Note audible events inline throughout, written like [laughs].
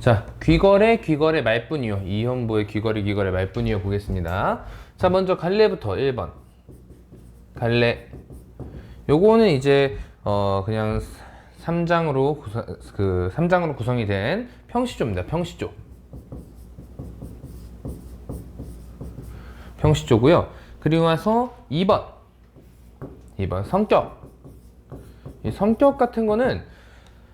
자, 귀걸의 귀걸의 말뿐이요. 이현보의 귀걸의 귀걸의 말뿐이요 보겠습니다. 자, 먼저 갈래부터 1번. 갈래. 요거는 이제 어 그냥 3장으로 구성 그 3장으로 구성이 된 평시조입니다. 평시조. 평시조고요. 그리고 나서 2번. 2번 성격. 이 성격 같은 거는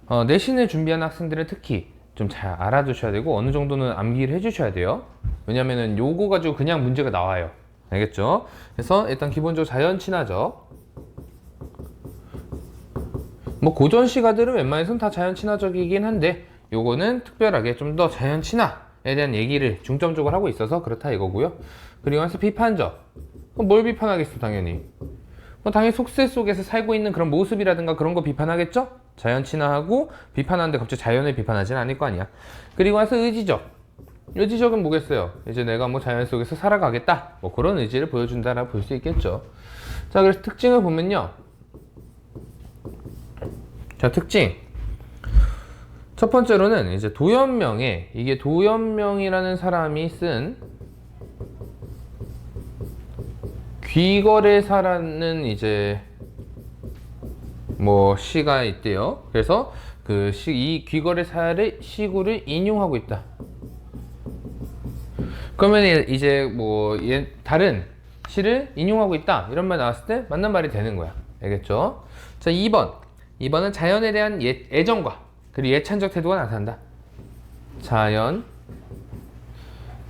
어, 내신을 준비하는 학생들은 특히 좀 잘 알아두셔야 되고 어느 정도는 암기를 해주셔야 돼요. 왜냐면은 요거 가지고 그냥 문제가 나와요. 알겠죠? 그래서 일단 기본적으로 자연 친화적. 뭐 고전 시가들은 웬만해서는 다 자연 친화적이긴 한데 요거는 특별하게 좀 더 자연 친화에 대한 얘기를 중점적으로 하고 있어서 그렇다 이거고요. 그리고 나서 비판적. 뭘 비판하겠어 당연히. 뭐 당연히 속세 속에서 살고 있는 그런 모습이라든가 그런 거 비판하겠죠? 자연 친화하고 비판하는데 갑자기 자연을 비판하진 않을 거 아니야. 그리고 나서 의지적. 의지적은 뭐겠어요? 이제 내가 뭐 자연 속에서 살아가겠다. 뭐 그런 의지를 보여준다라고 볼 수 있겠죠. 자, 그래서 특징을 보면요. 자, 특징. 첫 번째로는 이제 도연명에 이게 도연명이라는 사람이 쓴 귀거래사라는 이제 뭐 시가 있대요. 그래서 그 시, 이 귀거래사의 시구를 인용하고 있다. 그러면 이제 뭐 예- 다른 시를 인용하고 있다 이런 말 나왔을 때 맞는 말이 되는 거야. 알겠죠? 자 2번 2번은 자연에 대한 예, 애정과 그리고 예찬적 태도가 나타난다. 자연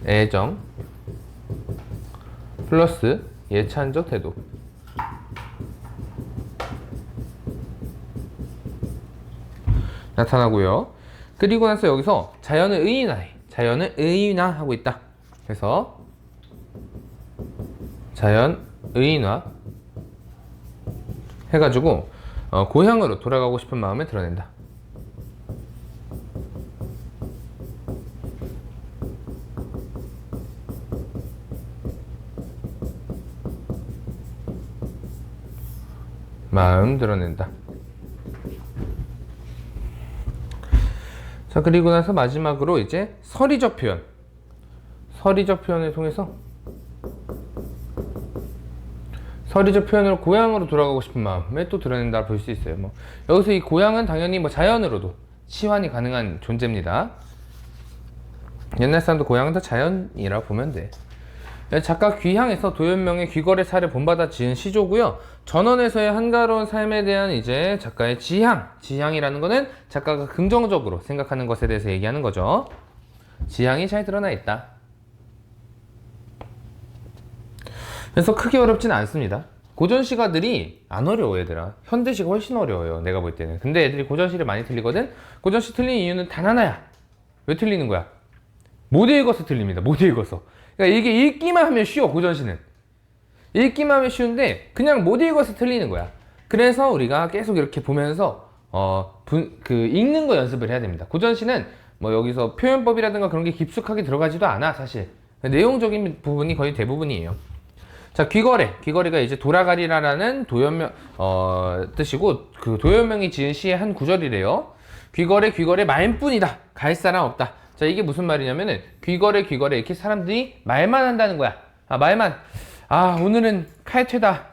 애정 플러스 예찬적 태도. 나타나고요. 그리고 나서 여기서 자연을 의인화해. 자연을 의인화하고 있다. 그래서 자연 의인화 해가지고 어, 고향으로 돌아가고 싶은 마음을 드러낸다. 마음 드러낸다. 자, 그리고 나서 마지막으로 이제 서리적 표현. 서리적 표현을 통해서 서리적 표현으로 고향으로 돌아가고 싶은 마음을 또 드러낸다 볼 수 있어요. 뭐 여기서 이 고향은 당연히 뭐 자연으로도 치환이 가능한 존재입니다. 옛날 사람도 고향은 다 자연이라 보면 돼. 작가 귀향에서 도연명의 살을 본받아 지은 시조고요. 전원에서의 한가로운 삶에 대한 이제 작가의 지향, 지향이라는 거는 작가가 긍정적으로 생각하는 것에 대해서 얘기하는 거죠. 지향이 잘 드러나 있다. 그래서 크게 어렵진 않습니다. 고전 시가들이 안 어려워 얘들아. 현대 시가 훨씬 어려워요. 내가 볼 때는. 근데 애들이 고전 시를 많이 틀리거든. 고전 시 틀린 이유는 단 하나야. 왜 틀리는 거야? 못 읽어서 틀립니다. 못 읽어서. 그러니까 이게 읽기만 하면 쉬워 고전 시는. 읽기만 하면 쉬운데 그냥 못 읽어서 틀리는 거야. 그래서 우리가 계속 이렇게 보면서 어, 분, 그 읽는 거 연습을 해야 됩니다. 고전 시는 뭐 여기서 표현법이라든가 그런 게 깊숙하게 들어가지도 않아 사실. 내용적인 부분이 거의 대부분이에요. 자, 귀거래. 귀거래가 이제 돌아가리라라는 도연명, 어, 뜻이고, 그 도연명이 지은 시의 한 구절이래요. 귀거래, 귀거래, 말뿐이다. 갈 사람 없다. 자, 이게 무슨 말이냐면은, 귀거래, 귀거래, 이렇게 사람들이 말만 한다는 거야. 아, 말만. 아, 오늘은 칼퇴다.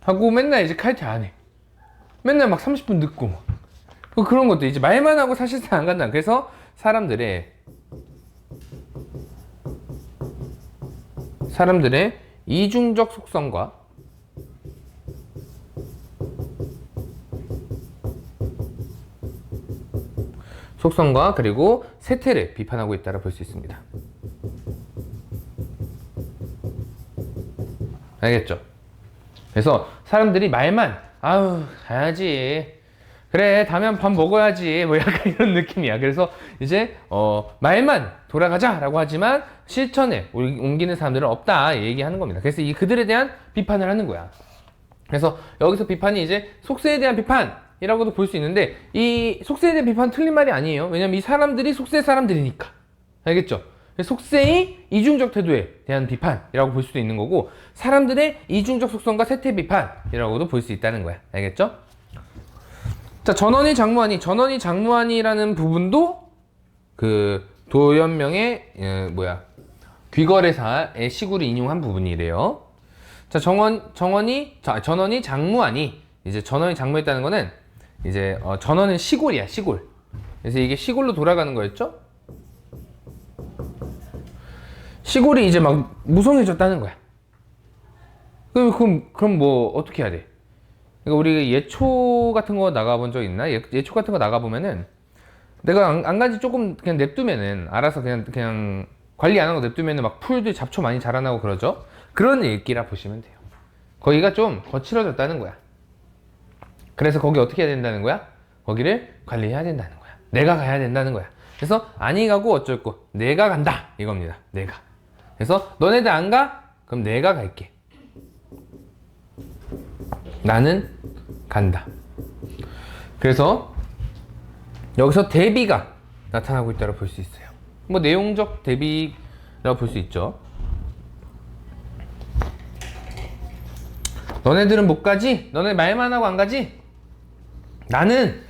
하고 맨날 이제 칼퇴 안 해. 맨날 막 30분 늦고, 막. 그 그런 것도 이제 말만 하고 사실상 안 간다. 그래서 사람들의 사람들의 이중적 속성과 속성과 그리고 세태를 비판하고 있다고 볼 수 있습니다. 알겠죠? 그래서 사람들이 말만 아우 가야지. 그래 다음에 밥 먹어야지. 뭐 약간 [laughs] 이런 느낌이야. 그래서 이제 어 말만 돌아가자 라고 하지만 실천에 옮- 옮기는 사람들은 없다. 얘기하는 겁니다. 그래서 이 그들에 대한 비판을 하는 거야. 그래서 여기서 비판이 이제 속세에 대한 비판 이라고도 볼 수 있는데 이 속세에 대한 비판 은 틀린 말이 아니에요 왜냐면 이 사람들이 속세 사람들이니까 알겠죠? 속세의 이중적 태도에 대한 비판이라고 볼 수도 있는 거고 사람들의 이중적 속성과 세태 비판이라고도 볼 수 있다는 거야 알겠죠? 자, 전원이 장무하니, 전원이 장무하니라는 부분도 그 도연명의 예, 뭐야 귀거래사의 시구를 인용한 부분이래요. 자 정원 정원이 자 전원이 장무하니 이제 전원이 장무했다는 거는 이제 어, 전원은 시골이야 시골. 그래서 이게 시골로 돌아가는 거였죠? 시골이 이제 막 무성해졌다는 거야. 그럼 그럼 그럼 뭐 어떻게 해야 돼? 그러니까 우리 예초 같은 거 나가본 적 있나? 예, 예초 같은 거 나가 보면은 내가 안, 안 간지 조금 그냥 냅두면은 알아서 그냥 그냥 관리 안 하고 냅두면은 막 풀들 잡초 많이 자라나고 그러죠. 그런 얘기라 보시면 돼요. 거기가 좀 거칠어졌다는 거야. 그래서 거기 어떻게 해야 된다는 거야? 거기를 관리해야 된다는 거야. 내가 가야 된다는 거야. 그래서 아니 가고 어쩔고 내가 간다 이겁니다. 내가. 그래서 너네들 안 가? 그럼 내가 갈게. 나는 간다. 그래서 여기서 대비가 나타나고 있다고 볼 수 있어요. 뭐 내용적 대비라고 볼 수 있죠. 너네들은 못 가지? 너네 말만 하고 안 가지? 나는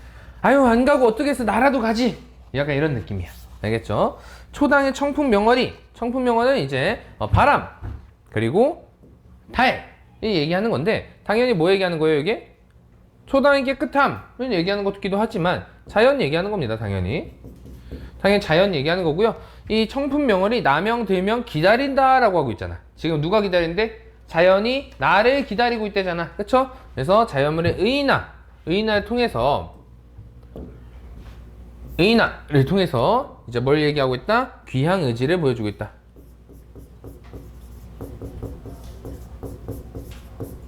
아유 안 가고 어떻게 해서 나라도 가지? 약간 이런 느낌이야. 알겠죠? 초당의 청풍 명월이 청풍 명월은 이제 어, 바람 그리고 달이 얘기하는 건데 당연히 뭐 얘기하는 거예요 이게? 초당의 깨끗함을 얘기하는 것기도 하지만 자연 얘기하는 겁니다 당연히 당연히 자연 얘기하는 거고요 이 청풍 명월이 남영 들명 기다린다 라고 하고 있잖아 지금 누가 기다리는데 자연이 나를 기다리고 있대잖아 그쵸? 그래서 자연물의 의인화 의인화를 통해서 의인화를 통해서 이제 뭘 얘기하고 있다? 귀향 의지를 보여주고 있다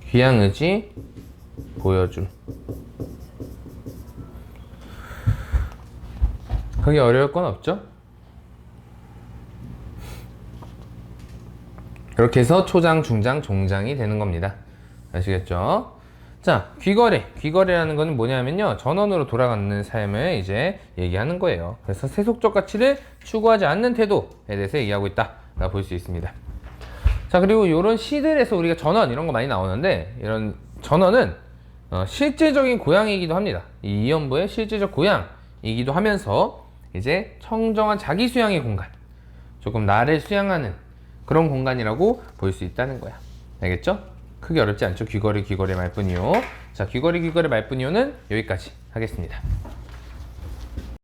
귀향 의지 보여줄 그게 어려울 건 없죠? 그렇게 해서 초장, 중장, 종장이 되는 겁니다. 아시겠죠? 자, 귀거래. 귀거래라는 거는 뭐냐면요. 전원으로 돌아가는 삶을 이제 얘기하는 거예요. 그래서 세속적 가치를 추구하지 않는 태도에 대해서 얘기하고 있다. 라고 볼 수 있습니다. 자, 그리고 이런 시들에서 우리가 전원 이런 거 많이 나오는데, 이런 전원은 어, 실제적인 고향이기도 합니다. 이 이연부의 실제적 고향이기도 하면서 이제 청정한 자기 수양의 공간. 조금 나를 수양하는 그런 공간이라고 볼 수 있다는 거야. 알겠죠? 크게 어렵지 않죠? 귀걸이 귀걸이 말뿐이요. 자, 귀걸이 귀걸이 말뿐이요는 여기까지 하겠습니다.